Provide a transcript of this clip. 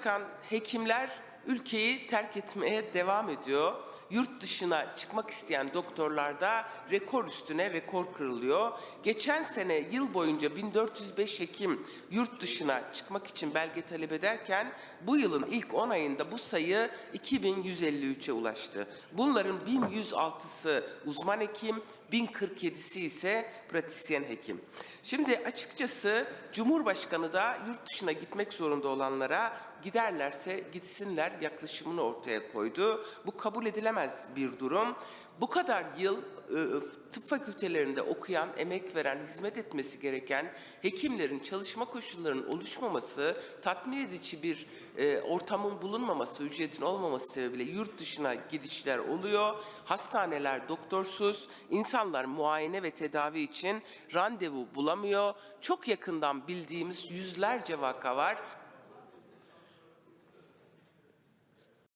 Başkan, hekimler ülkeyi terk etmeye devam ediyor. Yurt dışına çıkmak isteyen doktorlarda rekor üstüne rekor kırılıyor. Geçen sene yıl boyunca 1405 hekim yurt dışına çıkmak için belge talep ederken bu yılın ilk 10 ayında bu sayı 2153'e ulaştı. Bunların 1106'sı uzman hekim, 1047'si ise pratisyen hekim. Şimdi açıkçası Cumhurbaşkanı da yurt dışına gitmek zorunda olanlara giderlerse gitsinler yaklaşımını ortaya koydu. Bu kabul edilemez bir durum. Bu kadar yıl e, tıp fakültelerinde okuyan, emek veren, hizmet etmesi gereken hekimlerin çalışma koşullarının oluşmaması, tatmin edici bir e, ortamın bulunmaması, ücretin olmaması sebebiyle yurt dışına gidişler oluyor. Hastaneler doktorsuz, insanlar muayene ve tedavi için randevu bulamıyor. Çok yakından bildiğimiz yüzlerce vaka var.